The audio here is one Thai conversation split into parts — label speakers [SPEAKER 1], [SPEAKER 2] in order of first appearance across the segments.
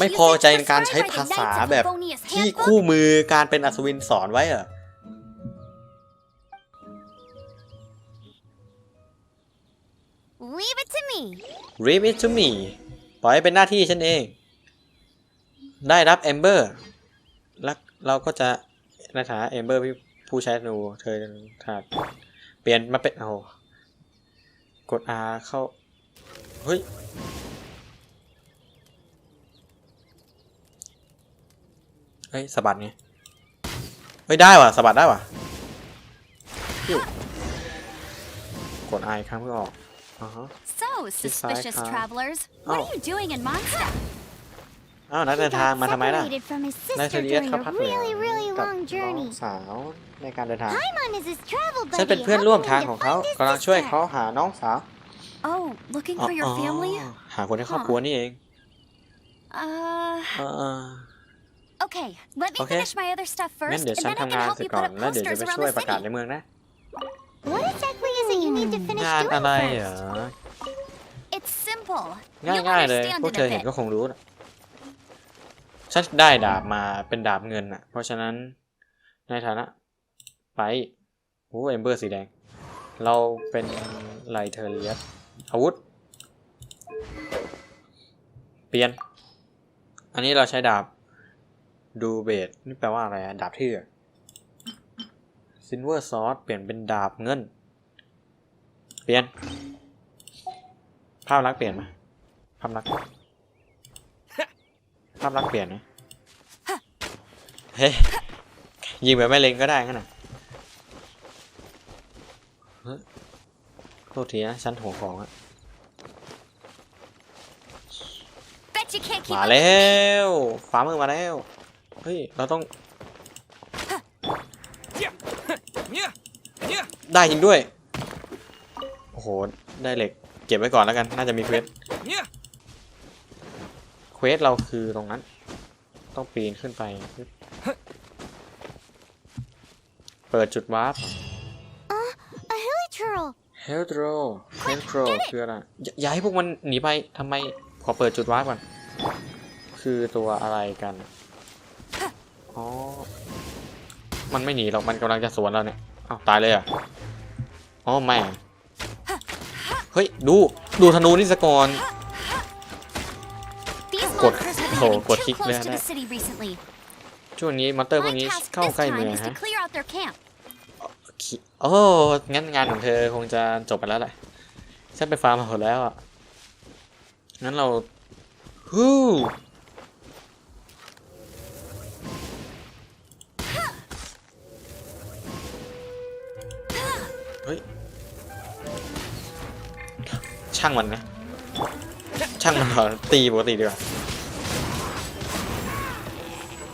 [SPEAKER 1] ไม่พอใจในการใช้ภาษาแบบที่คู่มือการเป็นอัศวินสอนไว้เหรอ
[SPEAKER 2] Leave it to me.
[SPEAKER 1] Leave it to me ปล่อยให้เป็นหน้าที่ฉันเอง ได้รับ Ember แล้วเราก็จะในฐานะ Ember ผู้ใช้ธนูเธอถนัดเปลี่ยนมาเป็นโอ้โหกด R เข้า เฮ้ย ฮ้ยสะบัดไงเฮ้ยได้ว่ะสะบัดได้ว่ะปิ้วกด R อีกครั้งเพื่อออกอ่าฮะ
[SPEAKER 2] So, suspicious
[SPEAKER 1] car.
[SPEAKER 2] travelers, what
[SPEAKER 1] Oh.
[SPEAKER 2] are you doing in Mondstadt?
[SPEAKER 1] อ้าวนักเดินทางมาทำไมล่ะ
[SPEAKER 3] separated from his
[SPEAKER 1] นายเท
[SPEAKER 3] sister
[SPEAKER 1] เลียส
[SPEAKER 3] during
[SPEAKER 1] เขา
[SPEAKER 3] a
[SPEAKER 1] พักเหนื่อย
[SPEAKER 3] really, really
[SPEAKER 1] กับ
[SPEAKER 3] long
[SPEAKER 1] น้อง
[SPEAKER 3] journey.
[SPEAKER 1] สาวในการเดินทาง
[SPEAKER 3] Paimon is his travel buddy.
[SPEAKER 1] ฉันเป็นเพื่อนร่วมทาง
[SPEAKER 3] helping
[SPEAKER 1] ของ
[SPEAKER 3] him
[SPEAKER 1] เขา
[SPEAKER 3] to find his
[SPEAKER 1] กำลังช่วย
[SPEAKER 3] sister.
[SPEAKER 1] เขาหาน้องสาว
[SPEAKER 2] Oh, looking
[SPEAKER 1] อ๋อ
[SPEAKER 2] for your
[SPEAKER 1] อ๋อ
[SPEAKER 2] family?
[SPEAKER 1] หาคนในครอบครัวนี่เอง
[SPEAKER 2] Uh,
[SPEAKER 1] เออเออ
[SPEAKER 2] okay. Let me
[SPEAKER 1] Okay.
[SPEAKER 2] finish my other stuff
[SPEAKER 1] งั้น
[SPEAKER 2] first,
[SPEAKER 1] เดี๋ยว
[SPEAKER 2] and
[SPEAKER 1] ฉัน
[SPEAKER 2] then I
[SPEAKER 1] ทำ
[SPEAKER 2] can
[SPEAKER 1] งาน
[SPEAKER 2] help
[SPEAKER 1] เสร็จ
[SPEAKER 2] you
[SPEAKER 1] ก่อ
[SPEAKER 2] put
[SPEAKER 1] น
[SPEAKER 2] up
[SPEAKER 1] แล้วเดี๋ยวจะ
[SPEAKER 2] posters
[SPEAKER 1] ไป
[SPEAKER 2] around
[SPEAKER 1] ช่วย
[SPEAKER 2] the
[SPEAKER 1] ประกาศ
[SPEAKER 2] city.
[SPEAKER 1] ในเมืองนะ
[SPEAKER 3] What exactly is it you need to finish
[SPEAKER 1] งาน
[SPEAKER 3] doing
[SPEAKER 1] อะไรเหรอ
[SPEAKER 3] first?
[SPEAKER 2] It's simple.
[SPEAKER 1] ง่าย
[SPEAKER 2] You'll
[SPEAKER 1] ง่ายๆเลย
[SPEAKER 2] understand
[SPEAKER 1] พวก
[SPEAKER 2] in
[SPEAKER 1] เธอ
[SPEAKER 2] a
[SPEAKER 1] เห็น
[SPEAKER 2] bit.
[SPEAKER 1] ก็คงรู้นะฉันได้ดาบมาเป็นดาบเงินอะ เพราะฉะนั้นในฐานะ ไปโอ้เอมเบอร์สีแดง เราเป็นไลเทอเรียสอาวุธ เปลี่ยน อันนี้เราใช้ดาบ ดูเบดนี่แปลว่าอะไรอะดาบเทือซินเวอร์ซอสเปลี่ยนเป็นดาบเงิน เปลี่ยน ภาพลักษณ์เปลี่ยนไหมภาพลักษณ์ภาพลักษณ์เปลี่ยนไหมเฮ้ยยิงแบบไม่เล็งก็ได้งั้นน่ะเฮ้ยโทษทีนะฉันหัวของอะ
[SPEAKER 2] Bet you can't keep
[SPEAKER 1] มา
[SPEAKER 2] up
[SPEAKER 1] แล้วฟ้ามือมาแล้ว เฮ้ย เราต้อง ได้จริงด้วย โอ้โห ได้เหล็ก เก็บไว้ก่อนแล้วกัน น่าจะมีเควส เควสเราคือตรงนั้น ต้องปีนขึ้นไป เปิดจุดวาร์ป
[SPEAKER 3] A hilly turtle.
[SPEAKER 1] เฮลโดรเฮลโดรคืออะไรอย่าอย่าให้พวกมันหนีไปทำไม ขอเปิดจุดวาร์ปก่อน คือตัวอะไรกัน อ๋อ มันไม่หนีหรอก มันกำลังจะสวนเราเนี่ยอ้าวตายเลยเหรอะอ๋อไม่อะเฮ้ย ดู ดูธนูนี่สกอน
[SPEAKER 2] These
[SPEAKER 1] Gột-
[SPEAKER 2] monsters have been
[SPEAKER 1] Ồ,
[SPEAKER 2] getting
[SPEAKER 1] gột
[SPEAKER 2] too
[SPEAKER 1] khích
[SPEAKER 2] close
[SPEAKER 1] lên
[SPEAKER 2] to the
[SPEAKER 1] đấy.
[SPEAKER 2] city recently.
[SPEAKER 1] ช่วงนี้มอนเตอร์พว
[SPEAKER 2] My
[SPEAKER 1] กนี้
[SPEAKER 2] task
[SPEAKER 1] เข้า
[SPEAKER 2] this
[SPEAKER 1] ใกล้เมื
[SPEAKER 2] time
[SPEAKER 1] อง
[SPEAKER 2] is to
[SPEAKER 1] ฮะ
[SPEAKER 2] clear out their camp.
[SPEAKER 1] โอ้งั้นงานของเธอคงจะจบไปแล้วแหละฉันไปฟาร์มมาหมดแล้วอะงั้นเราฮู้เฮ้ ช่างมันนะ ช่างมันเถอะตีปกติดีกว่า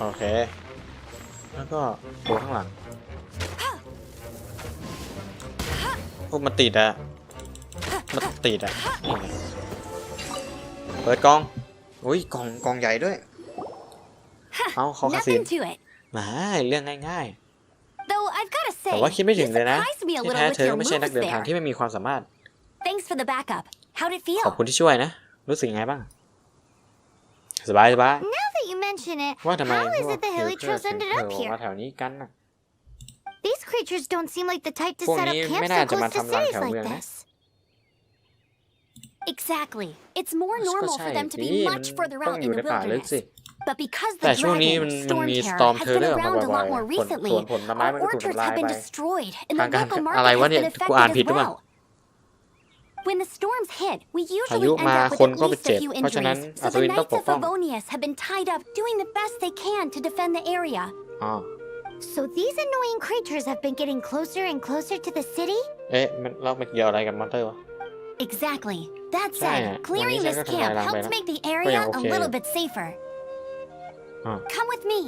[SPEAKER 1] โอเค แล้วก็ตัวข้างหลังโอ้มันติดอะมันติดอะนี่ไงเปิดกล่อง อุ้ยกล่องกล่องใหญ่ด้วย เอาเขาคาสิน
[SPEAKER 2] Nothing to it.
[SPEAKER 1] มาเรื่องง่าย
[SPEAKER 2] Though I've got to
[SPEAKER 1] ๆ
[SPEAKER 2] say,
[SPEAKER 1] แต่ว่าคิดไม่ถึ
[SPEAKER 2] you
[SPEAKER 1] งเลยนะ
[SPEAKER 2] surprised me a
[SPEAKER 1] ที่
[SPEAKER 2] little
[SPEAKER 1] แท้
[SPEAKER 2] with
[SPEAKER 1] เธอ
[SPEAKER 2] your
[SPEAKER 1] ก็ไม่ใช่นัก
[SPEAKER 2] moves
[SPEAKER 1] เดินทาง
[SPEAKER 2] there.
[SPEAKER 1] ที่ไม่มีความสามารถ
[SPEAKER 2] Thanks for the backup. How'd it
[SPEAKER 1] ขอบ
[SPEAKER 2] feel?
[SPEAKER 1] คุณที่ช่วยนะ รู้สึกยังไงบ้าง สบายสบาย
[SPEAKER 3] Now that you mention it,
[SPEAKER 1] ว่าทำไม
[SPEAKER 3] how
[SPEAKER 1] พ
[SPEAKER 3] is
[SPEAKER 1] วก
[SPEAKER 3] it the
[SPEAKER 1] เฮล
[SPEAKER 3] hilly
[SPEAKER 1] เกอร์
[SPEAKER 3] trolls
[SPEAKER 1] ถึง
[SPEAKER 3] ended
[SPEAKER 1] เผล
[SPEAKER 3] up
[SPEAKER 1] อมา
[SPEAKER 3] here?
[SPEAKER 1] แถวนี้กันนะ
[SPEAKER 3] These creatures don't seem like the type to
[SPEAKER 1] พวก
[SPEAKER 3] set
[SPEAKER 1] นี้
[SPEAKER 3] up camps
[SPEAKER 1] ไม่น่า
[SPEAKER 3] so
[SPEAKER 1] จะมา
[SPEAKER 3] close to
[SPEAKER 1] ทำรัง
[SPEAKER 3] cities
[SPEAKER 1] แถว
[SPEAKER 3] like
[SPEAKER 1] เมืองนะ
[SPEAKER 3] this.
[SPEAKER 2] Exactly. It's more
[SPEAKER 1] ก็
[SPEAKER 2] normal
[SPEAKER 1] ใช่
[SPEAKER 2] for them to
[SPEAKER 1] สิ
[SPEAKER 2] be
[SPEAKER 1] มัน
[SPEAKER 2] much further
[SPEAKER 1] ต้อง
[SPEAKER 2] out
[SPEAKER 1] อ
[SPEAKER 2] in
[SPEAKER 1] ยู่ใน
[SPEAKER 2] the
[SPEAKER 1] ป่าลึกสิ
[SPEAKER 2] wilderness. But because
[SPEAKER 1] แต่
[SPEAKER 2] the
[SPEAKER 1] ช่วงนี้มัน
[SPEAKER 2] dragon,
[SPEAKER 1] มัน
[SPEAKER 2] Storm
[SPEAKER 1] มี
[SPEAKER 2] Terror,
[SPEAKER 1] Storm
[SPEAKER 2] has
[SPEAKER 1] Terror
[SPEAKER 2] been
[SPEAKER 1] มา
[SPEAKER 2] around a
[SPEAKER 1] บ่อย
[SPEAKER 2] lot more
[SPEAKER 1] ๆผล
[SPEAKER 2] recently,
[SPEAKER 1] สวนผลไม้
[SPEAKER 2] our
[SPEAKER 1] มันก็ถูก
[SPEAKER 2] orchards
[SPEAKER 1] ทำลาย
[SPEAKER 2] have
[SPEAKER 1] ไป
[SPEAKER 2] been destroyed, and the
[SPEAKER 1] ทางการ
[SPEAKER 2] local
[SPEAKER 1] อะไร
[SPEAKER 2] market
[SPEAKER 1] วะ
[SPEAKER 2] has
[SPEAKER 1] เนี่ย
[SPEAKER 2] been
[SPEAKER 1] กูอ่าน
[SPEAKER 2] affected
[SPEAKER 1] ผิด
[SPEAKER 2] as
[SPEAKER 1] หรือเปล่า
[SPEAKER 2] well. When the storms hit, we usually end up with at least a few injuries. So the Knights of Favonius have been tied up doing the best they can to defend the area.
[SPEAKER 1] อ๋อ
[SPEAKER 3] So these annoying creatures have been getting closer and closer to the city?
[SPEAKER 1] Eh,
[SPEAKER 2] exactly. That said, clearing this camp helps
[SPEAKER 1] helped
[SPEAKER 2] make the area a little bit safer.
[SPEAKER 1] Ah.
[SPEAKER 2] Come with me.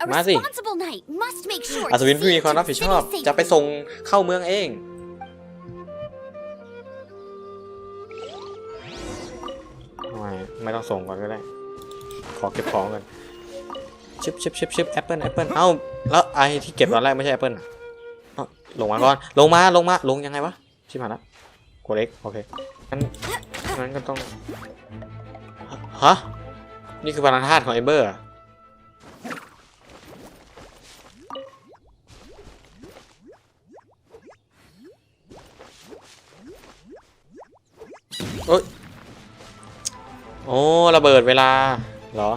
[SPEAKER 2] A responsible knight must make sure
[SPEAKER 1] อั to ศ
[SPEAKER 2] see
[SPEAKER 1] วินผู้มีความรับผิดชอบ
[SPEAKER 2] to the
[SPEAKER 1] จะ city safely. ไม่ต้องส่งก่อนก็ได้ ขอเก็บของก่อนชิบชิบชิบชิบแอปเปิลแอปเปิลเอ้าแล้วไอที่เก็บตอนแรกไม่ใช่แอปเปิลลงมาก่อนลงมาลงมาลงยังไงวะชิบหายละกดเล็กโอเคงั้นงั้นก็ต้องฮะนี่คือพลังธาตุของเอเบอร์เอ้ย โอ้ระเบิดเวลาเหรอ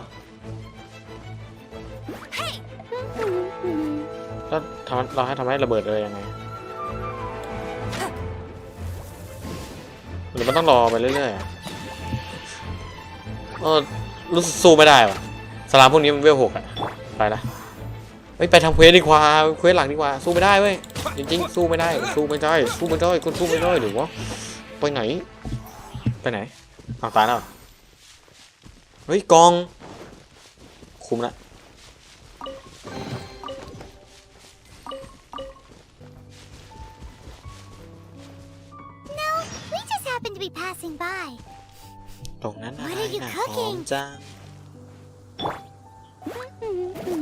[SPEAKER 1] แล้วทำเราให้ทำให้ระเบิดเลยยังไงหรือมันต้องรอไปเรื่อยๆอะเออรู้สึกสู้ไม่ได้ว่ะสลามพวกนี้มันเวลหกอะไปละเฮ้ยไปทำเควสดีกว่าเควสหลังดีกว่าสู้ไม่ได้เว้ยจริงๆสู้ไม่ได้สู้ไม่ได้สู้ไม่ได้คุณสู้ไม่ได้หรือวะไปไหน ไปไหนอ้าตายแล้ว เหรอเฮ้ยกอง คุมละ
[SPEAKER 3] We just happened to be passing by.
[SPEAKER 1] ตรงนั้นอะไร
[SPEAKER 3] What are you
[SPEAKER 1] นะหอ
[SPEAKER 3] cooking?
[SPEAKER 1] มจัง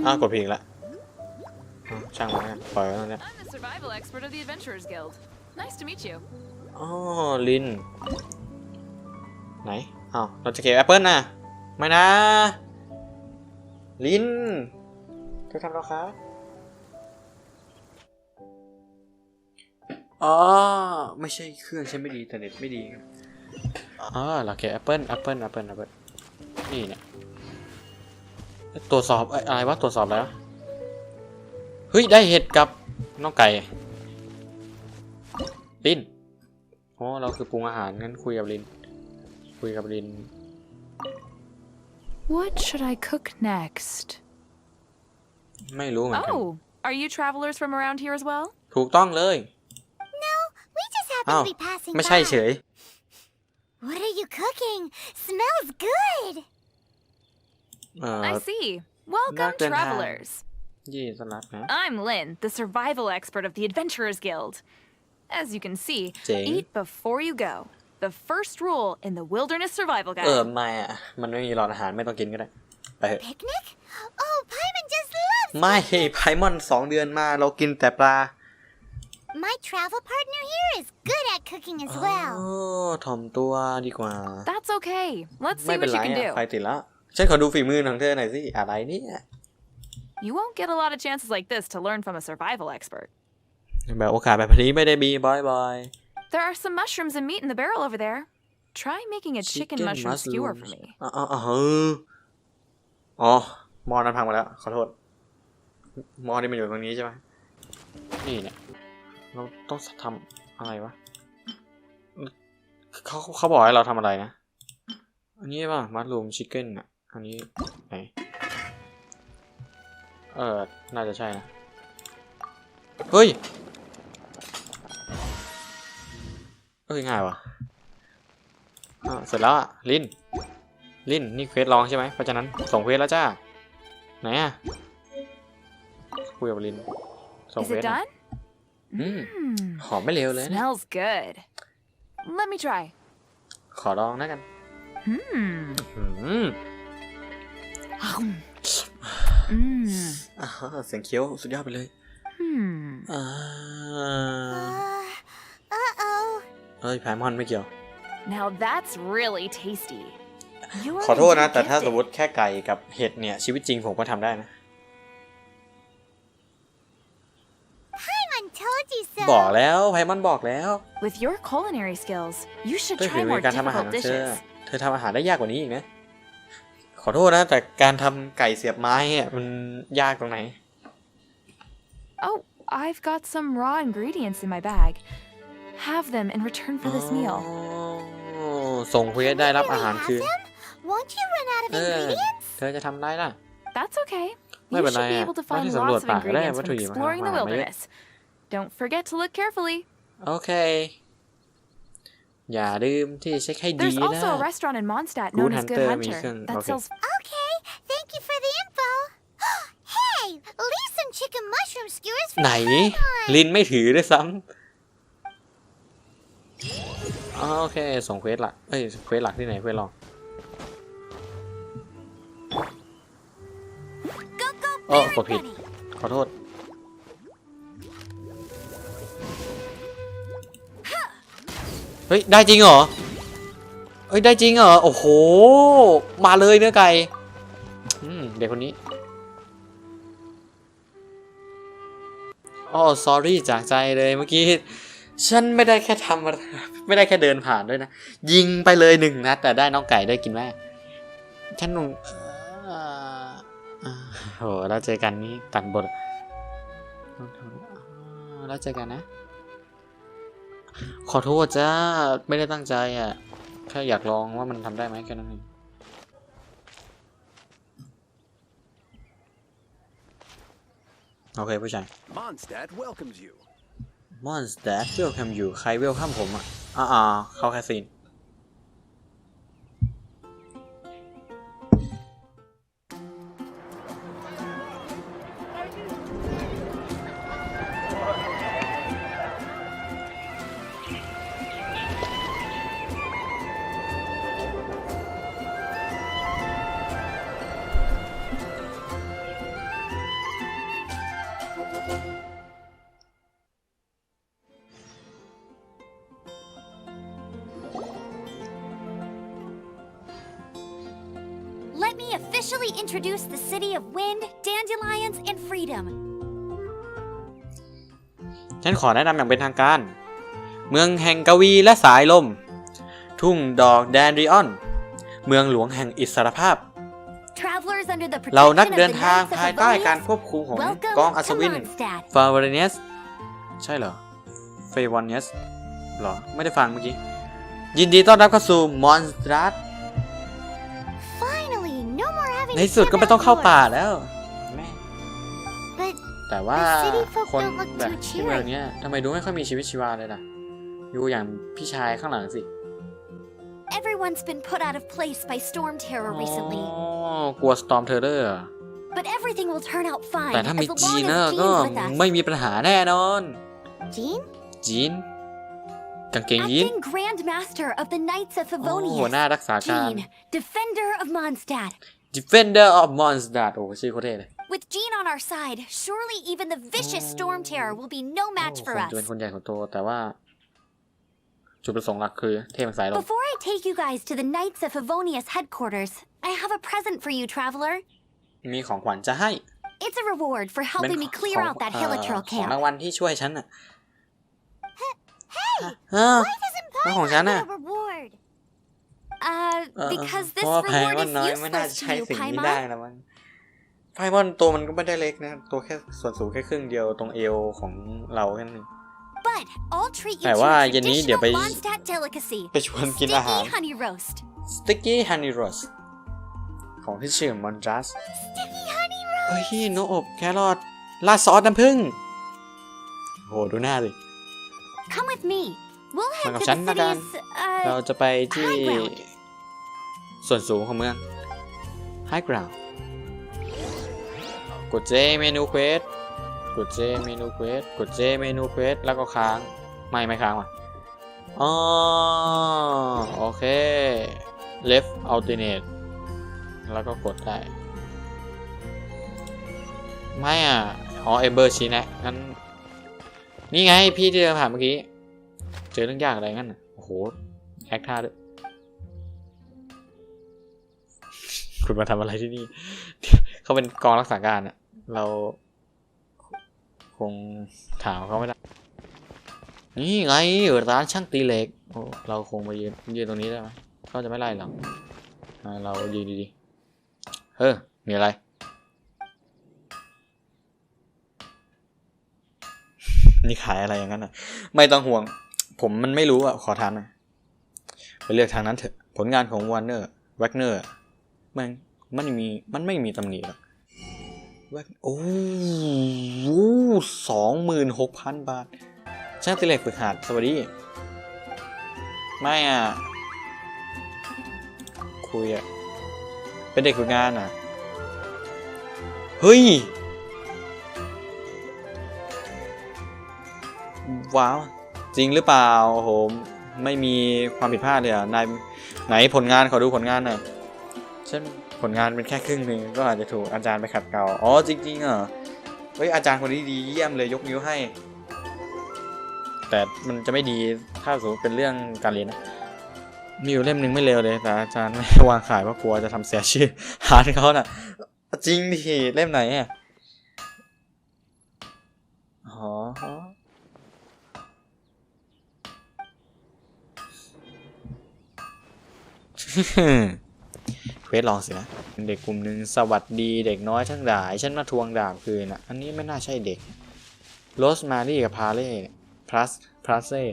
[SPEAKER 1] อ้าวกดผิดอีกละอ้าวช่างมันแล้วกันปล่อยไว้ตรงเนี้ย
[SPEAKER 4] I'm the survival expert of the Adventurers Guild. Nice to meet you.
[SPEAKER 1] อ๋อลิน ไหน อ้าว เราจะเก็บแอปเปิลน่ะ ไม่นะ ลินเธอทำแล้วครับอ๋อ ไม่ใช่เครื่องใช้ไม่ดีแต่เน็ตไม่ดีครับอ๋อเราเก็บแอปเปิลแอปเปิลแอปเปิลแอปเปิลนี่เนี่ยตรวจสอบเอ้ยอะไรวะตรวจสอบแล้วะเฮ้ย ได้เห็ดกับน้องไก่ลินอ๋อเราคือปรุงอาหารงั้นคุยกับลิน คุยกับลิน
[SPEAKER 4] What should I cook next?
[SPEAKER 1] ไม่รู้เหมือนกัน
[SPEAKER 4] Oh, are you travelers from around here as well?
[SPEAKER 1] ถูกต้องเลย
[SPEAKER 3] We just happened
[SPEAKER 1] Oh,
[SPEAKER 3] to be passing
[SPEAKER 1] ไม่ใช่
[SPEAKER 3] by.
[SPEAKER 1] เฉย
[SPEAKER 3] What are you cooking? Smells good.
[SPEAKER 1] เอ่อ
[SPEAKER 4] I see. Welcome,
[SPEAKER 1] Knocked in hand.
[SPEAKER 4] travelers.
[SPEAKER 1] ยี่สลัดนะ
[SPEAKER 4] I'm Lynn, the survival expert of the Adventurers Guild. As you can see,
[SPEAKER 1] Jane.
[SPEAKER 4] eat before you go. The first rule in the Wilderness Survival
[SPEAKER 1] เออ
[SPEAKER 4] Guide.
[SPEAKER 1] ไม่อะมันไม่มีหลอดอาหารไม่ต้องกินก็ได้ไปเถอะ
[SPEAKER 3] Picnic? Oh, Paimon just loves
[SPEAKER 1] ไม่ไพมอนสองเดือนมาเรากินแต่ปลา
[SPEAKER 3] My travel partner here is good at cooking as
[SPEAKER 1] โอ้
[SPEAKER 3] well.
[SPEAKER 1] ถ่อมตัวดีกว่า
[SPEAKER 4] That's okay. Let's
[SPEAKER 1] ไม่
[SPEAKER 4] see
[SPEAKER 1] เป็น
[SPEAKER 4] what
[SPEAKER 1] ไร
[SPEAKER 4] you can
[SPEAKER 1] อะไฟ
[SPEAKER 4] do.
[SPEAKER 1] ติดแล้ว ฉันขอดูฝีมือของเธอหน่อยสิ อะไรเนี่ย
[SPEAKER 4] You won't get a lot of chances like this to learn from a survival expert.
[SPEAKER 1] แบบโอกาสแบบนี้ไม่ได้มีบ่อย
[SPEAKER 4] There are some mushrooms and meat in the barrel over there. Try making a
[SPEAKER 1] ๆ
[SPEAKER 4] chicken, mushroom skewer for me.
[SPEAKER 1] อ๋ออ๋ออ๋ออ๋อหมอนั้นพังมาแล้ว ขอโทษหมอนี่มันอยู่ตรงนี้ใช่ไหมนี่เนี่ย เราต้องทำอะไรวะเขาเขาบอกให้เราทำอะไรนะ อันนี้ป่ะมัดรูมชิคเก้นอะ อันนี้ไหน เออ น่าจะใช่นะ เฮ้ย เอ้ยง่ายวะอะเสร็จแล้วอะลินลินนี่เควสลองใช่ไหมเพราะฉะนั้นส่งเควสแล้วจ้าไหนอะคุยกับลินส่ง
[SPEAKER 4] Is
[SPEAKER 1] เควส
[SPEAKER 4] it
[SPEAKER 1] หน่อย
[SPEAKER 4] done?
[SPEAKER 1] อืม
[SPEAKER 4] Hmm.
[SPEAKER 1] หอมไม่เร็วเลยนะ
[SPEAKER 4] Smells good. Let me try.
[SPEAKER 1] ขอลองนะกัน
[SPEAKER 4] Hmm.
[SPEAKER 1] อืม
[SPEAKER 4] Mmm.
[SPEAKER 1] อ่าเสียงเคี้ยวสุดยอดไปเลย
[SPEAKER 4] Hmm.
[SPEAKER 1] อ่า
[SPEAKER 3] Uh, uh-oh.
[SPEAKER 1] เฮ้ยแพมอนไม่เกี่ยว
[SPEAKER 4] Now that's really tasty. You're
[SPEAKER 1] ขอโทษนะ
[SPEAKER 4] indeed
[SPEAKER 1] แต่ถ้า
[SPEAKER 4] gifted.
[SPEAKER 1] สมมติแค่ไก่กับเห็ดเนี่ย ชีวิตจริงผมก็ทำได้นะ
[SPEAKER 3] Paimon told you so.
[SPEAKER 1] บอกแล้วไพมอนบอกแล้ว
[SPEAKER 4] With your culinary skills, you should
[SPEAKER 1] ด้วยฝี
[SPEAKER 4] try
[SPEAKER 1] มือ
[SPEAKER 4] more
[SPEAKER 1] การทำอาหาร
[SPEAKER 4] difficult
[SPEAKER 1] ของเธอ
[SPEAKER 4] dishes.
[SPEAKER 1] เธอทำอาหารได้ยากกว่านี้อีกนะ ขอโทษนะ แต่การทำไก่เสียบไม้อะมันยากตรงไหน
[SPEAKER 4] Oh, I've got some raw ingredients in my bag. Have them in return for this
[SPEAKER 1] อ๋
[SPEAKER 4] meal.
[SPEAKER 1] อส่งเควสได้รับอาหาร
[SPEAKER 3] Really
[SPEAKER 1] คือ
[SPEAKER 3] have them? Won't you run out of
[SPEAKER 1] เออ
[SPEAKER 3] ingredients?
[SPEAKER 1] เธอจะทำได้ล่ะ
[SPEAKER 4] That's okay.
[SPEAKER 1] ไม่
[SPEAKER 4] You
[SPEAKER 1] เป็นไร
[SPEAKER 4] should be
[SPEAKER 1] อะ
[SPEAKER 4] able to
[SPEAKER 1] ไม่
[SPEAKER 4] find
[SPEAKER 1] ได้สำรวจ
[SPEAKER 4] lots of
[SPEAKER 1] ป่าก็ได้
[SPEAKER 4] ingredients
[SPEAKER 1] วัต
[SPEAKER 4] from
[SPEAKER 1] ถุดิบมา
[SPEAKER 4] exploring the
[SPEAKER 1] หามาเยอะ
[SPEAKER 4] wilderness. Don't forget to look carefully.
[SPEAKER 1] โอเค อย่าลืมที่เช็คให้ดี
[SPEAKER 4] There's
[SPEAKER 1] นะ
[SPEAKER 4] also a restaurant in Mondstadt
[SPEAKER 1] Good
[SPEAKER 4] known as Good
[SPEAKER 1] Hunter มี
[SPEAKER 4] Hunter
[SPEAKER 1] เครื่อง
[SPEAKER 4] that
[SPEAKER 1] โอเค
[SPEAKER 4] sells
[SPEAKER 3] Okay, thank you for the info. hey, leave some chicken mushroom skewers for
[SPEAKER 1] ไหน
[SPEAKER 3] Paimon.
[SPEAKER 1] ลินไม่ถือด้วยซ้ำ อ๋อโอเคส่งเควสหลักเอ้ยเควสหลักที่ไหนเควสรองโอ้กดผิด ขอโทษ เฮ้ย ได้จริงเหรออ้ย ได้จริงเหรอ โอ้โห มาเลยเนื้อไก่เด็กคนนี้อ๋อ sorry จากใจเลยเมื่อกี้ ฉันไม่ได้แค่ทำไม่ได้แค่เดินผ่านด้วยนะ ยิงไปเลยหนึ่งนัดแต่ได้น้องไก่ได้กินแม่ฉันหนุ่มเอ่ออ่าโหแล้วเจอกันนี่ตัดบทแล้วเจอกันนะ ขอโทษจ้า ไม่ได้ตั้งใจอะ แค่อยากลองว่ามันทำได้ไหมแค่นั้นเองโอเคผู้ชาย
[SPEAKER 5] Mondstadt welcomes you.
[SPEAKER 1] มอนสเตอร์เวลคัมอยู่ใครเวลคัมผมอะอ่าเข้าแคสิน
[SPEAKER 2] officially introduce the city of wind, dandelions, and freedom.
[SPEAKER 1] ฉันขอแนะนำอย่างเป็นทางการ เมืองแห่งกวีและสายลม ทุ่งดอกแดนริออน เมืองหลวงแห่งอิสรภาพ
[SPEAKER 2] Travelers under the
[SPEAKER 1] เรา
[SPEAKER 2] protection
[SPEAKER 1] นัก
[SPEAKER 2] of
[SPEAKER 1] เดิ
[SPEAKER 2] the
[SPEAKER 1] นทาง
[SPEAKER 2] Knights of
[SPEAKER 1] ภายใต้การ
[SPEAKER 2] Favonius,
[SPEAKER 1] ควบคุมของ
[SPEAKER 2] welcome
[SPEAKER 1] กองอัศ
[SPEAKER 2] to
[SPEAKER 1] วิน
[SPEAKER 2] Mondstadt.
[SPEAKER 1] ฟาเวเรเนสใช่เหรอเฟวอนเนสเหรอ ไม่ได้ฟังเมื่อกี้ ยินดีต้อนรับเข้าสู่มอนสตรัส ใน
[SPEAKER 3] to
[SPEAKER 1] ที่สุด
[SPEAKER 3] step
[SPEAKER 1] ก็ไม่ต้องเข้า
[SPEAKER 3] outdoors.
[SPEAKER 1] ป่าแล้วแม่
[SPEAKER 3] But
[SPEAKER 1] แต่ว่า
[SPEAKER 3] The city folk
[SPEAKER 1] คน
[SPEAKER 3] don't look
[SPEAKER 1] แบบ
[SPEAKER 3] too
[SPEAKER 1] ที่เมืองเนี้ยทำไมดูไม่ค่อยมีชีวิตชีวาเลยล่ะดูอย่างพี่ชายข้างหลังสิ
[SPEAKER 2] Everyone's been put out of place by storm terror
[SPEAKER 1] อ๋อ
[SPEAKER 2] recently,
[SPEAKER 1] กลัวสตอมเทอร์เรอร์
[SPEAKER 2] but everything will turn out fine
[SPEAKER 1] แต่ถ้า
[SPEAKER 2] as
[SPEAKER 1] มี
[SPEAKER 2] long
[SPEAKER 1] จีน
[SPEAKER 2] as
[SPEAKER 1] นะ
[SPEAKER 2] Jean's
[SPEAKER 1] ก็
[SPEAKER 2] with us.
[SPEAKER 1] ไม่มีปัญหาแน่นอน
[SPEAKER 3] Jean?
[SPEAKER 1] จีนกางเกงยีน
[SPEAKER 2] Acting Grand Master of the Knights of
[SPEAKER 1] อ๋อหัวหน้า
[SPEAKER 2] Favonius,
[SPEAKER 1] รักษาการ
[SPEAKER 2] Jean, Defender of Mondstadt.
[SPEAKER 1] Defender of Mondstadt โอ้ชื่อโคตรเท่เลย
[SPEAKER 2] With Jean on our side, surely even the vicious storm terror will be no
[SPEAKER 1] โอ้
[SPEAKER 2] match
[SPEAKER 1] ค
[SPEAKER 2] for
[SPEAKER 1] งจะเป็น
[SPEAKER 2] us.
[SPEAKER 1] คนใหญ่คนโต แต่ว่า จุดประสงค์หลักคือเทพแห่งสายลม
[SPEAKER 2] Before I take you guys to the Knights of Favonius headquarters, I have a present for you, traveler.
[SPEAKER 1] มีของขวัญจะให้
[SPEAKER 2] It's a reward for
[SPEAKER 1] เป็น
[SPEAKER 2] helping me
[SPEAKER 1] ข
[SPEAKER 2] clear
[SPEAKER 1] อง
[SPEAKER 2] out that
[SPEAKER 1] เอ่อ
[SPEAKER 2] Hilichurl
[SPEAKER 1] ของ
[SPEAKER 2] camp.
[SPEAKER 1] รางวัลที่ช่วยฉันอ่ะ
[SPEAKER 3] Hey!
[SPEAKER 1] ฮะ
[SPEAKER 3] Why doesn't
[SPEAKER 1] Nó
[SPEAKER 3] Paimon
[SPEAKER 1] còn chán
[SPEAKER 3] get
[SPEAKER 1] à?
[SPEAKER 3] a reward?
[SPEAKER 2] Uh,
[SPEAKER 1] เ อ่อ
[SPEAKER 2] because
[SPEAKER 1] เพ
[SPEAKER 2] this
[SPEAKER 1] ราะว่าไพ
[SPEAKER 2] reward
[SPEAKER 1] มอน
[SPEAKER 2] is
[SPEAKER 1] น้อยไม่น่าจะ
[SPEAKER 2] useless
[SPEAKER 1] ใช้
[SPEAKER 2] to you,
[SPEAKER 1] สิ่งนี้ได้
[SPEAKER 2] Paimon.
[SPEAKER 1] นะมันไพมอนตัวมันก็ไม่ได้เล็กนะ ตัวแค่ส่วนสูงแค่ครึ่งเดียวตรงเอวของเราแค่นั้นเอง
[SPEAKER 2] But I'll treat you
[SPEAKER 1] แต่
[SPEAKER 2] to
[SPEAKER 1] ว่า
[SPEAKER 2] a
[SPEAKER 1] เย็นนี้เดี๋ยว
[SPEAKER 2] traditional
[SPEAKER 1] ไป
[SPEAKER 2] Mondstadt delicacy.
[SPEAKER 1] ไปชวนกินอาหาร
[SPEAKER 2] Sticky honey roast.
[SPEAKER 1] Sticky Honey Roast ของที่ชื่อมอนจัส
[SPEAKER 3] Sticky honey roast.
[SPEAKER 1] เฮ้ยนกอบแครอทราดซอสน้ำผึ้งโหดูหน้าสิ
[SPEAKER 2] Come with me. We'll
[SPEAKER 1] มา
[SPEAKER 2] head
[SPEAKER 1] กับ
[SPEAKER 2] to
[SPEAKER 1] ฉัน
[SPEAKER 2] the
[SPEAKER 1] นะกัน
[SPEAKER 2] city's,
[SPEAKER 1] เรา
[SPEAKER 2] uh,
[SPEAKER 1] จะไปที่
[SPEAKER 2] High ground
[SPEAKER 1] ส่วนสูงของเมือง High Ground กดเจเมนูเควสกดเจเมนูเควสกดเจเมนูเควสแล้วก็ค้าง ไม่ไม่ค้างว่ะอ๋อโอเค left alternate แล้วก็กดได้ ไม่อะ อ๋อเอเบอร์ชีนะงั้น นี่ไงพี่ที่เดินผ่านเมื่อกี้ เจอเรื่องยากอะไรงั้นโอ้โหแฮกท่าด้วย คุณมาทำอะไรที่นี่ เขาเป็นกองรักษาการอะเราคงถามเขาไม่ได้ นี่ไงร้านช่างตีเหล็กโอ้เราคงมายืนยืนตรงนี้ได้ไหมเขาจะไม่ไล่เราอ่าเรายืนดีๆเฮ้อมีอะไร นี่ขายอะไรอย่างนั้นอะ ไม่ต้องห่วง ผมมันไม่รู้อะ ขอถามหน่อยไปเลือกทางนั้นเถอะ ผลงานของว a นเนอร์แวกเนอร์ มันมันมีมันไม่มีตำหนิหรอกแวกโอ้สองหมื่นหกพันบาทช่างติเหล็กฝึกหัดสวัสดี ไม่อะ คุยอะ เป็นเด็กฝึกงานอะ เฮ้ย ว้าว จริงหรือเปล่าโอ้โหไม่มีความผิดพลาดเลยอะ นายไหนผลงานขอดูผลงานหน่อย ฉันผลงานเป็นแค่ครึ่งหนึ่งก็อาจจะถูกอาจารย์ไปขัดเกลาอ๋อจริงๆเหรอเฮ้ยอาจารย์คนนี้ดีเยี่ยมเลยยกนิ้วให้ แต่มันจะไม่ดีถ้าสมมติเป็นเรื่องการเรียนนะมีอยู่เล่มหนึ่งไม่เร็วเลยแต่อาจารย์ไม่วางขายเพราะกลัวจะทำเสียชื่อหานเขาน่ะ จริงดิเล่มไหนอะอ๋อ ควสลองสินะเด็กกลุ่มหนึ่งสวัสดีเด็กน้อยทั้งหลาย ฉันมาทวงดาบคืนอะ อันนี้ไม่น่าใช่เด็กโรสมารี่กับพาเล่พลัสพลัสเซ่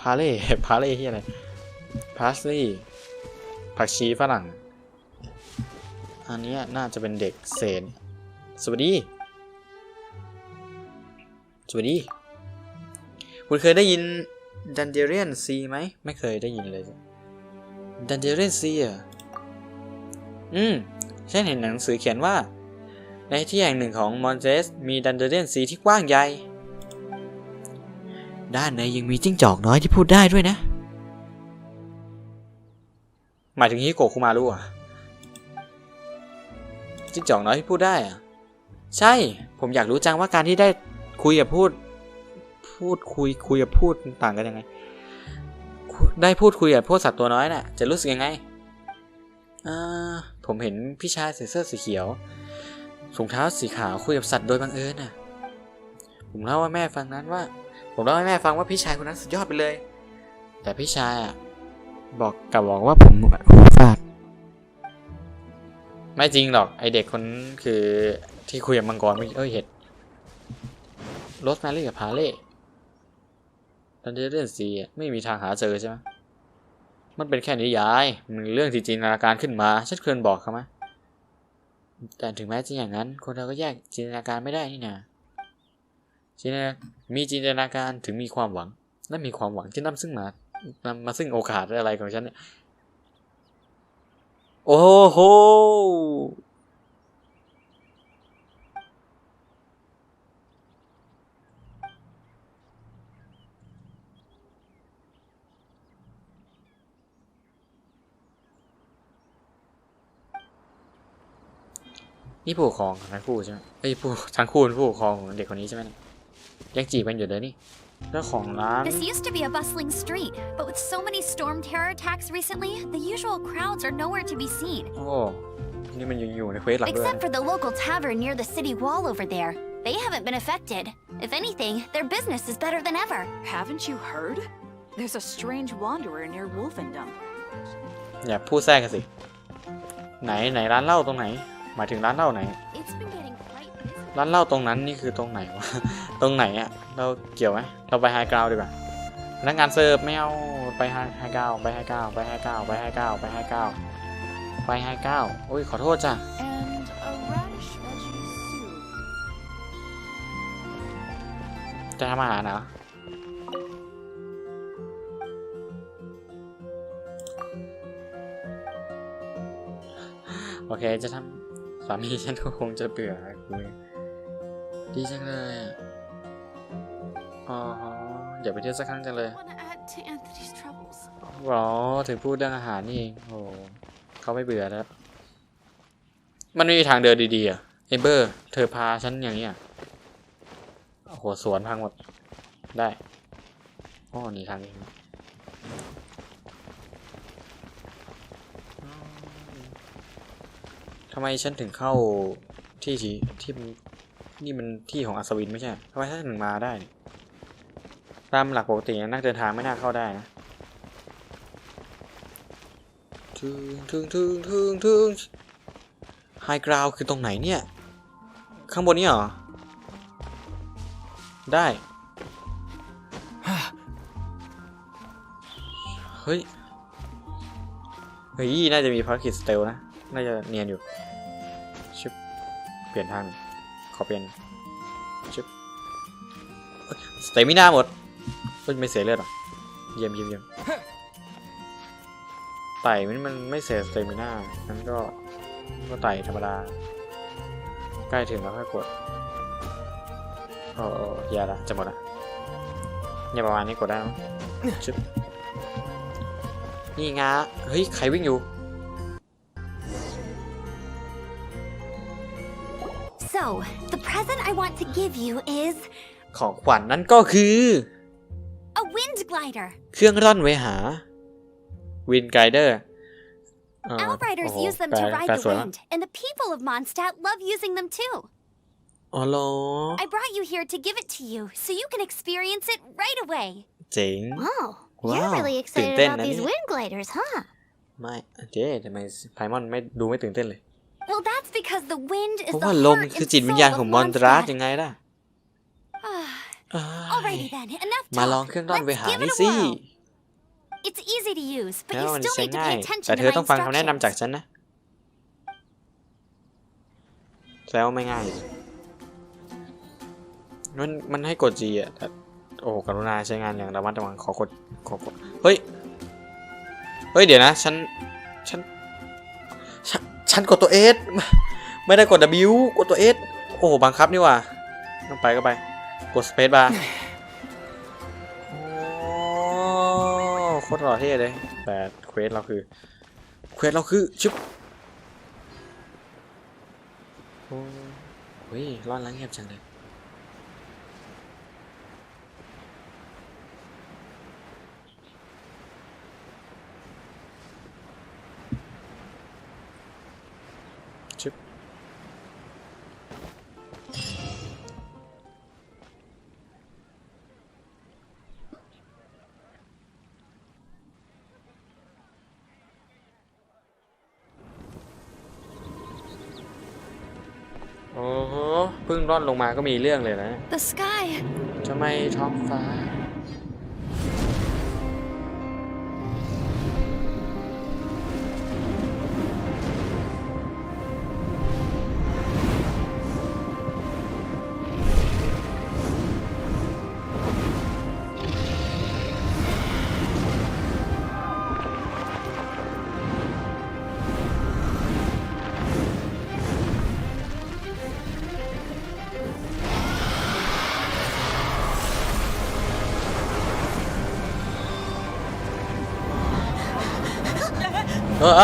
[SPEAKER 1] พาเล่พาเล่ที่อะไรพลัสลี่ผักชีฝรั่ง อันนี้น่าจะเป็นเด็กเศษสวัสดี สวัสดี คุณเคยได้ยินดันเจเรียนซีไหม ไม่เคยได้ยินเลยดันเจเรียนซีอะ อืม ฉันเห็นหนังสือเขียนว่า ในที่แห่งหนึ่งของมอนเ e สมีดันเจเรียนซีที่กว้างใหญ่ ด้านในยังมีจิ้งจอกน้อยที่พูดได้ด้วยนะ หมายถึงฮิโกคุมารุอะ จิ้งจอกน้อยที่พูดได้อะ ใช่ ผมอยากรู้จังว่าการที่ได้คุยกับพูด พูดคุยคุยกับพูดต่างกันยังไง ได้พูดคุยกับพวกสัตว์ตัวน้อยน่ะ จะรู้สึกยังไง อ่า ผมเห็นพี่ชายใส่เสื้อสีเขียวถุงเท้าสีขาวคุยกับสัตว์โดยบังเอิญน่ะ ผมเล่าว่าแม่ฟังนั้นว่า ผมเล่าให้แม่ฟังว่าพี่ชายคนนั้นสุดยอดไปเลย แต่พี่ชายอะบอกกลับบอกว่าผมหูฝาดไม่จริงหรอกไอเด็กคนคือที่คุยกับมังกรเมื่อกี้เอ้ยเห็ดรสแมรี่กับพาเล่ดันเดเรนซีไม่มีทางหาเจอใช่ไหม มันเป็นแค่นิยาย มันเรื่องที่จินตนาการขึ้นมาชัดเคยบอกเขาไหมแต่ถึงแม้จะอย่างนั้น คนเราก็แยกจินตนาการไม่ได้นี่นาจินตนามีจินตนาการถึงมีความหวัง และมีความหวังที่นำซึ่งมานำมาซึ่งโอกาสอะไรของฉันเนี่ย โอ้โห นี่ผู้ปกครองของทั้งคู่ใช่ไหมเอ้ยผู้ทั้งคู่เป็นผู้ปกครองของเด็กคนนี้ใช่ไหมเนี่ยยังจีบกันอยู่เลยนี่เจ้าของร้าน
[SPEAKER 2] This used to be a bustling street, but with so many storm terror attacks recently, the usual crowds are nowhere to be seen.
[SPEAKER 1] โอ้ นี่มันยังอยู่ในเควสหลักด้วย
[SPEAKER 2] Except for the local tavern near the city wall over there. They haven't been affected. If anything, their business is better than ever.
[SPEAKER 5] Haven't you heard? There's a strange wanderer near Wolfendom.
[SPEAKER 1] อย่าพูดแทรกกันสิ ไหนไหนร้านเหล้าตรงไหน ห มายถึงร้านเหล้าไหน
[SPEAKER 2] It's been getting quite busy.
[SPEAKER 1] ร้านเหล้าตรงนั้นนี่คือตรงไหนวะ ตรงไหนอะเราเกี่ยวไหมเราไปไฮกราวดีกว่าพนักงานเสิร์ฟไม่เอาไปไฮไฮกราวไปไฮกราวไปไฮกราวไปไฮกราวไปไฮกราวไปไฮกราวโอ้ยขอโทษจ้ะ
[SPEAKER 4] And a radish veggie soup.
[SPEAKER 1] จะทำอาหารเหรอโอเค จะทำสามีฉันก็คงจะเบื่อคุยดีจังเลยอะอ๋ออย่าไปเที่ยวสักครั้งจังเลย
[SPEAKER 5] Want to add to Anthony's troubles.
[SPEAKER 1] หรอถึงพูดเรื่องอาหารนี่เองโอ้เขาไม่เบื่อแล้ว มันไม่มีทางเดินดีๆอะเอเบอร์ เธอพาฉันอย่างนี้อะโอ้โหสวนพังหมด ได้อ๋อนี่ทางนี้ ทำไมฉันถึงเข้าที่ที่ที่มันนี่มันที่ของอัศวินไม่ใช่ทำไมฉันถึงมาได้ตามหลักปกตินักเดินทางไม่น่าเข้าได้นะถึงถึงถึงถึงถึงไฮกราวคือตรงไหนเนี่ย ข้างบนนี้เหรอ ได้ เฮ้ย เฮ้ย น่าจะมีภารกิจสเตลนะ น่าจะเนียนอยู่ชิบเปลี่ยนทางขอเปลี่ยนชิบเอ้ยสเตมิน่าหมดเฮ้ยไม่เสียเลือดหรอเยี่ยมเยี่ยมเยี่ยมไต่มันมันไม่เสียสเตมิน่างั้นก็ก็ไต่ธรรมดา ใกล้ถึงแล้วค่อยกดโอ้โอ้แย่ละจะหมดละเนี่ยประมาณนี้กดได้มั้งชึบนี่งาเฮ้ย ใครวิ่งอยู่
[SPEAKER 2] So, the present I want to give you is
[SPEAKER 1] ของขวัญนนั้นก็คือ
[SPEAKER 2] a wind glider.
[SPEAKER 1] เครื่องร่อนเวหา Wind Glider เอ่อ
[SPEAKER 2] Outriders
[SPEAKER 1] โอ้โห
[SPEAKER 2] use them
[SPEAKER 1] แปล
[SPEAKER 2] to ride
[SPEAKER 1] แปล
[SPEAKER 2] the
[SPEAKER 1] สวยมาก
[SPEAKER 2] wind, and the people of Mondstadt love using them too.
[SPEAKER 1] อ๋อเหรอ
[SPEAKER 2] I brought you here to give it to you, so you can experience it right away.
[SPEAKER 1] เจ๋ง
[SPEAKER 3] Oh,
[SPEAKER 1] Wow,
[SPEAKER 3] you're really excited
[SPEAKER 1] ตื่นเต้น
[SPEAKER 3] about
[SPEAKER 1] นะ
[SPEAKER 3] these
[SPEAKER 1] เนี่ย
[SPEAKER 3] wind gliders, huh?
[SPEAKER 1] ไม่เจ๊ทำไมไพมอนไม่ดูไม่ตื่นเต้นเลย
[SPEAKER 2] Well, that's because the wind
[SPEAKER 1] เพ
[SPEAKER 2] is
[SPEAKER 1] ราะ
[SPEAKER 2] the
[SPEAKER 1] ว่าลม
[SPEAKER 2] heart
[SPEAKER 1] คือ
[SPEAKER 2] and
[SPEAKER 1] จิตวิญญาณ
[SPEAKER 2] soul
[SPEAKER 1] ของ
[SPEAKER 2] of
[SPEAKER 1] มอนตราส
[SPEAKER 2] Mondstadt.
[SPEAKER 1] ยังไงล่ะ
[SPEAKER 2] Ah,
[SPEAKER 1] เอ้ย
[SPEAKER 2] Alrighty then, enough
[SPEAKER 1] มา
[SPEAKER 2] talk.
[SPEAKER 1] ลองเครื่องร่อน
[SPEAKER 2] Let's
[SPEAKER 1] ไปหา
[SPEAKER 2] give
[SPEAKER 1] นี่
[SPEAKER 2] it a
[SPEAKER 1] สิ
[SPEAKER 2] whirl. It's easy to use, but
[SPEAKER 1] แล้ว
[SPEAKER 2] you
[SPEAKER 1] มัน
[SPEAKER 2] still
[SPEAKER 1] ใช้
[SPEAKER 2] need to
[SPEAKER 1] ง่าย
[SPEAKER 2] pay attention
[SPEAKER 1] แต่
[SPEAKER 2] to
[SPEAKER 1] เธอ
[SPEAKER 2] my
[SPEAKER 1] ต้องฟังคำแนะนำจาก
[SPEAKER 2] instructions.
[SPEAKER 1] ฉันนะแล้วาไม่ง่ายมันมันให้กด G อะแต่โอ้โหกรุณาใช้งานอย่างระมัดระวังขอกดขอกดเฮ้ย เฮ้ย เดี๋ยวนะ ฉัน ฉัน ฉันกดตัว S ไม่ได้กด W กดตัว S โอ้โหบังคับนี่ว่ะต้องไปก็ไป กด Space Bar โอ้โคตรหล่อเท่เลยแต่เควสเราคือเควสเราคือชุบโอ้ยร้อนแล้วเงียบจังเลย โอ้โหเพิ่งร่อนลงมาก็มีเรื่องเลยนะ
[SPEAKER 2] The sky.
[SPEAKER 1] ทำไมท้องฟ้า อ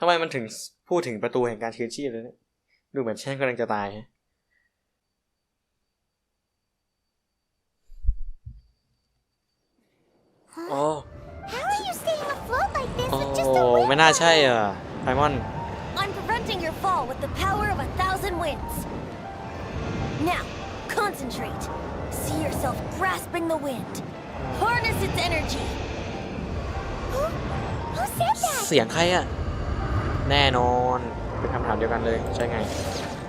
[SPEAKER 1] ทำไมมันถึงพูดถึงประตูแห่งการคืนชีพเลยเนี่ย ดูเหมือนฉันกำลังจะตายฮะ โอ้
[SPEAKER 3] How are you staying afloat like this
[SPEAKER 1] โอ้
[SPEAKER 3] with just a wind
[SPEAKER 1] ไม่น่าใช่อะไพมอน
[SPEAKER 2] I'm preventing your fall with the power of a thousand winds. Now, concentrate. See yourself grasping the wind. Harness its energy.
[SPEAKER 3] Who, who said that?
[SPEAKER 1] เสียงใครอะ แน่นอน เป็นคำถามเดียวกันเลย ใช่ไง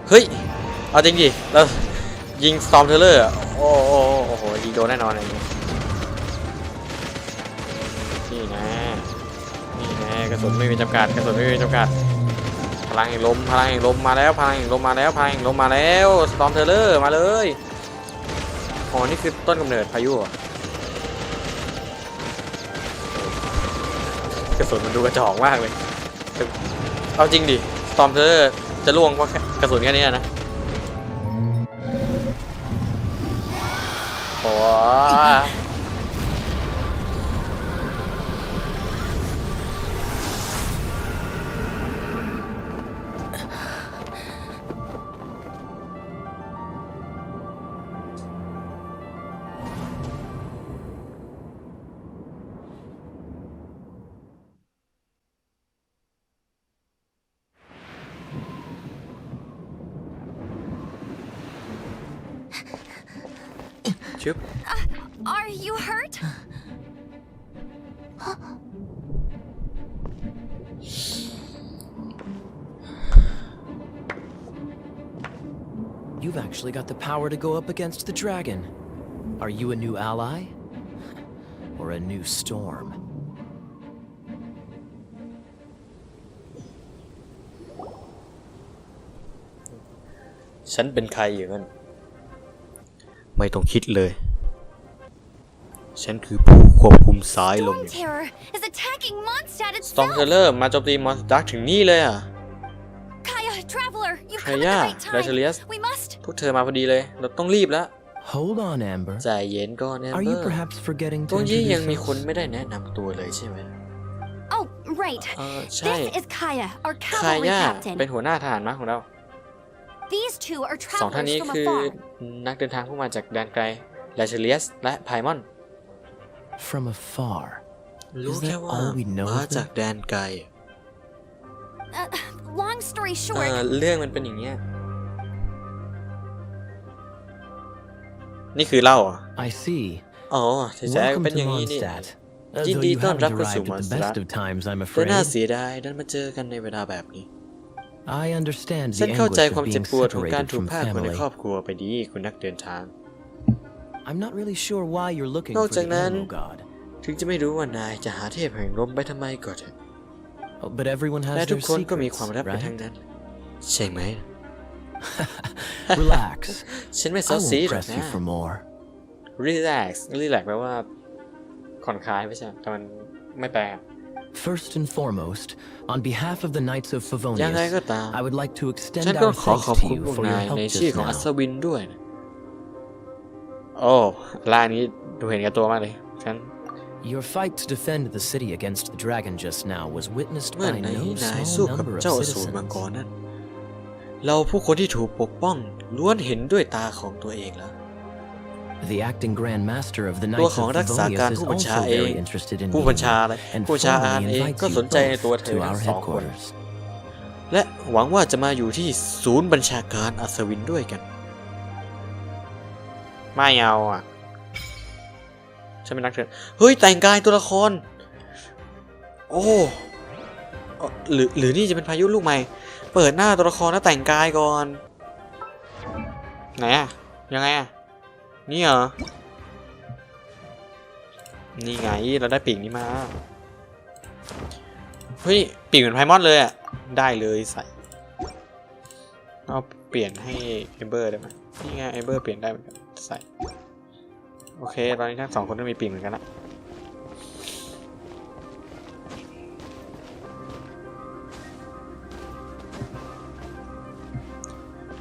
[SPEAKER 1] เฮ้ย เอาจริงดิเรายิง Storm t e r r o r อะโอ้โอ้โอ้โอ้โหยิงโดนแน่นอนอะไรอย่างเงี้ย กระสุนไม่มีจำกัดกระสุนไม่มีจำกัด พลังแห่งลมพลังแห่งลมมาแล้วพลังแห่งลมมาแล้วพลังแห่งลมมาแล้ว Storm t e r r o r มาเลยอ๋อนี่คือต้นกำเนิดพายุกระสุนมันดูกระจอกมากเลยเอาจริงดิ Storm t e r r o r จะล่วงเพราะแค่กระสุนแค่นี้นะโอ้
[SPEAKER 2] Are you hurt?
[SPEAKER 6] You've actually got the power to go up against the dragon. Are you a new ally? Or a new storm?
[SPEAKER 1] ฉันเป็นใครอย่างนั้น ไม่ต้องคิดเลย ฉันคือผู้ควบคุมสายลม
[SPEAKER 2] Storm Terror is attacking Mondstadt
[SPEAKER 1] สตอม
[SPEAKER 2] itself.
[SPEAKER 1] เทเลอร์มาโจมตีมอนสตาร์ถึงนี่เลยอะ
[SPEAKER 2] Kaya, Traveler, you've come at the
[SPEAKER 1] Kaya,
[SPEAKER 2] right time.
[SPEAKER 1] Lazarus.
[SPEAKER 2] We must.
[SPEAKER 1] พวกเธอมาพอดีเลย เราต้องรีบแล้ว
[SPEAKER 6] Hold on, Amber.
[SPEAKER 1] ใจเย็นก่อนแอม
[SPEAKER 6] Are
[SPEAKER 1] เบ
[SPEAKER 6] you
[SPEAKER 1] อร์
[SPEAKER 6] perhaps forgetting
[SPEAKER 1] ตร
[SPEAKER 6] to
[SPEAKER 1] งนี้ยัง
[SPEAKER 6] introduce
[SPEAKER 1] มี
[SPEAKER 6] us?
[SPEAKER 1] คนไม่ได้แนะนำตัวเลยใช่ไหม
[SPEAKER 2] Oh, right.
[SPEAKER 1] เออใช่
[SPEAKER 2] This is Kaya, our
[SPEAKER 1] คา
[SPEAKER 2] cavalry
[SPEAKER 1] ย่า
[SPEAKER 2] captain.
[SPEAKER 1] เป็นหัวหน้าทหารม้าของเรา
[SPEAKER 2] These two are
[SPEAKER 1] สองท่าน
[SPEAKER 2] travelers
[SPEAKER 1] นี้
[SPEAKER 2] from
[SPEAKER 1] คือ
[SPEAKER 2] afar.
[SPEAKER 1] นักเดินทางผู้มาจากแดนไกลแลเชเลียส และไพมอน
[SPEAKER 6] From afar.
[SPEAKER 1] รู้
[SPEAKER 6] Is
[SPEAKER 1] แค่
[SPEAKER 6] that
[SPEAKER 1] ว่า
[SPEAKER 6] all we know
[SPEAKER 1] มา
[SPEAKER 6] of
[SPEAKER 1] จาก
[SPEAKER 6] them?
[SPEAKER 1] แดนไกล
[SPEAKER 2] Uh, long story
[SPEAKER 1] เอ
[SPEAKER 2] short,
[SPEAKER 1] อเรื่องมันเป็นอย่างเงี้ย นี่คือเล่าเหรอะ
[SPEAKER 6] I see.
[SPEAKER 1] อ๋อที่แท้ก็
[SPEAKER 6] Welcome
[SPEAKER 1] เป็นอ
[SPEAKER 6] to
[SPEAKER 1] ย่างนี้นี่
[SPEAKER 6] Mondstadt. Uh,
[SPEAKER 1] Did
[SPEAKER 6] though
[SPEAKER 1] they
[SPEAKER 6] you
[SPEAKER 1] don't
[SPEAKER 6] haven't
[SPEAKER 1] wrap us
[SPEAKER 6] arrived
[SPEAKER 1] to
[SPEAKER 6] at the best
[SPEAKER 1] Mondstadt?
[SPEAKER 6] of times, I'm
[SPEAKER 1] แต่น่า
[SPEAKER 6] afraid.
[SPEAKER 1] เสียดายดันมาเจอกันในเวลาแบบนี้
[SPEAKER 6] I understand
[SPEAKER 1] ฉัน
[SPEAKER 6] the
[SPEAKER 1] เข้าใจ
[SPEAKER 6] anguish
[SPEAKER 1] ความ
[SPEAKER 6] of
[SPEAKER 1] เจ็บ
[SPEAKER 6] being
[SPEAKER 1] ปวดของการ
[SPEAKER 6] separated
[SPEAKER 1] ถูก
[SPEAKER 6] from
[SPEAKER 1] พรากคนใน
[SPEAKER 6] family.
[SPEAKER 1] ครอบครัวไปดีคุณนักเดินทาง
[SPEAKER 6] I'm not really sure why you're looking
[SPEAKER 1] นอก
[SPEAKER 6] for
[SPEAKER 1] จาก
[SPEAKER 6] the
[SPEAKER 1] นั้น
[SPEAKER 6] Emerald God.
[SPEAKER 1] ถึงจะไม่รู้ว่านายจะหาเทพแห่งลมไปทำไมก็เถอะ
[SPEAKER 6] Oh, but everyone
[SPEAKER 1] และ
[SPEAKER 6] has
[SPEAKER 1] ทุก
[SPEAKER 6] their
[SPEAKER 1] คนก็มี
[SPEAKER 6] secrets,
[SPEAKER 1] ความลับกันทั้ง
[SPEAKER 6] right?
[SPEAKER 1] นั้น ใช่ไหม
[SPEAKER 6] Relax.
[SPEAKER 1] ฉันไม่
[SPEAKER 6] I
[SPEAKER 1] เซาซี
[SPEAKER 6] won't
[SPEAKER 1] หรอก
[SPEAKER 6] press
[SPEAKER 1] นะ
[SPEAKER 6] you for more.
[SPEAKER 1] relax relax แปลว่าผ่อนคลายไม่ใช่ แต่มันไม่แปล
[SPEAKER 6] First and foremost, on behalf of the Knights of
[SPEAKER 1] ยังไง
[SPEAKER 6] Favonius,
[SPEAKER 1] ก็ตาม
[SPEAKER 6] I would like to extend
[SPEAKER 1] ฉันก็
[SPEAKER 6] our
[SPEAKER 1] ขอ
[SPEAKER 6] thanks
[SPEAKER 1] ขอบ
[SPEAKER 6] to
[SPEAKER 1] คุณ
[SPEAKER 6] you
[SPEAKER 1] พวก
[SPEAKER 6] for your
[SPEAKER 1] นาย
[SPEAKER 6] help
[SPEAKER 1] ในชื่อ
[SPEAKER 6] just
[SPEAKER 1] ของอั
[SPEAKER 6] now.
[SPEAKER 1] ศวินด้วยนะ โอ้ล่างนี้ดูเห็นกับตัวมากเลยฉัน
[SPEAKER 6] Your fight to defend the city against the dragon just now was witnessed
[SPEAKER 1] เมื่อ
[SPEAKER 6] by
[SPEAKER 1] ไหน
[SPEAKER 6] no
[SPEAKER 1] นาย
[SPEAKER 6] small
[SPEAKER 1] สู้กับ
[SPEAKER 6] number of
[SPEAKER 1] เจ้าอสูร
[SPEAKER 6] citizens.
[SPEAKER 1] มังกรนั้น เราผู้คนที่ถูกปกป้องล้วนเห็นด้วยตาของตัวเองแล้ว
[SPEAKER 6] The acting Grand Master of the
[SPEAKER 1] ตัว
[SPEAKER 6] Knights
[SPEAKER 1] ของ
[SPEAKER 6] of
[SPEAKER 1] รักษาการ
[SPEAKER 6] Favonius is
[SPEAKER 1] ผู้บัญชา
[SPEAKER 6] also
[SPEAKER 1] เอง
[SPEAKER 6] very interested in
[SPEAKER 1] ผู้
[SPEAKER 6] you
[SPEAKER 1] บัญชาเลย
[SPEAKER 6] and
[SPEAKER 1] ผู้บัญชาการ
[SPEAKER 6] formally
[SPEAKER 1] เอง
[SPEAKER 6] invites
[SPEAKER 1] ก็
[SPEAKER 6] you
[SPEAKER 1] สนใจในตัว
[SPEAKER 6] both
[SPEAKER 1] เธอ
[SPEAKER 6] to
[SPEAKER 1] ทั้
[SPEAKER 6] our
[SPEAKER 1] งสองคน
[SPEAKER 6] headquarters.
[SPEAKER 1] และหวังว่าจะมาอยู่ที่ศูนย์บัญชาการอัศวินด้วยกัน ไม่เอาอะฉันเป็นนักเถื่อนเฮ้ยแต่งกายตัวละคร โอ้หรือหรือนี่จะเป็นพายุลูกใหม่ เปิดหน้าตัวละครแล้วแต่งกายก่อน ไหนอะยังไงอะนี่เหรอ นี่ไงเราได้ปีกนี้มา เฮ้ยปีกเหมือนไพมอนเลยอะได้เลยใส่เอาเปลี่ยนให้เอเบอร์ได้ไหมนี่ไงเอเบอร์เปลี่ยนได้เหมือนกัน ใส่ โอเค ตอนนี้ทั้งสองคนต้องมีปีกเหมือนกันละ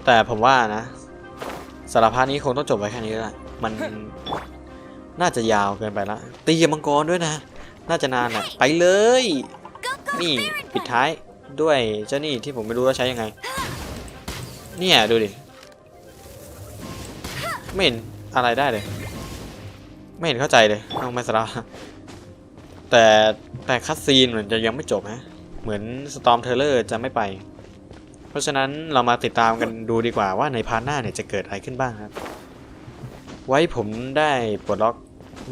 [SPEAKER 1] แต่ผมว่านะสารพัดนี้คงต้องจบไว้แค่นี้แล้วล่ะมันน่าจะยาวเกินไปละตีกับมังกรด้วยนะ น่าจะนานอะไปเลย
[SPEAKER 2] go, go,
[SPEAKER 1] นี่
[SPEAKER 2] Spirit
[SPEAKER 1] ปิด
[SPEAKER 2] Punch.
[SPEAKER 1] ท้ายด้วยเจ้านี่ที่ผมไม่รู้ว่าใช้ยังไง เนี่ยดูดิ ไม่เห็นอะไรได้เลย ไม่เห็นเข้าใจเลยเอาไม่สาระแต่แต่คัดซีนเหมือนจะยังไม่จบนะเหมือนสตอมเทเลอร์จะไม่ไป เพราะฉะนั้นเรามาติดตามกันดูดีกว่าว่าในพาร์ทหน้าเนี่ยจะเกิดอะไรขึ้นบ้างครับ ไว้ผมได้ปลดล็อก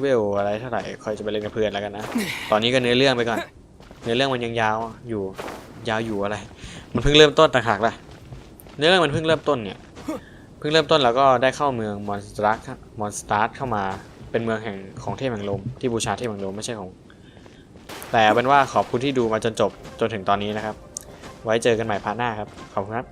[SPEAKER 1] เวลอะไรเท่าไหร่คอยจะไปเล่นกับเพื่อนแล้วกันนะ ตอนนี้ก็เนื้อเรื่องไปก่อน เนื้อเรื่องมันยังยาวอยู่ ยาวอยู่อะไร มันเพิ่งเริ่มต้นต่างหากล่ะ เนื้อเรื่องมันเพิ่งเริ่มต้นเนี่ยเพิ่งเริ่มต้นแล้วก็ได้เข้าเมืองมอนสตาร์มอนสตาร์เข้ามาเป็นเมืองแห่งของเทพแห่งลมที่บูชาเทพแห่งลมไม่ใช่ของ แต่เอาเป็นว่าขอบคุณที่ดูมาจนจบจนถึงตอนนี้นะครับ ไว้เจอกันใหม่พาร์ทหน้าครับ ขอบคุณครับ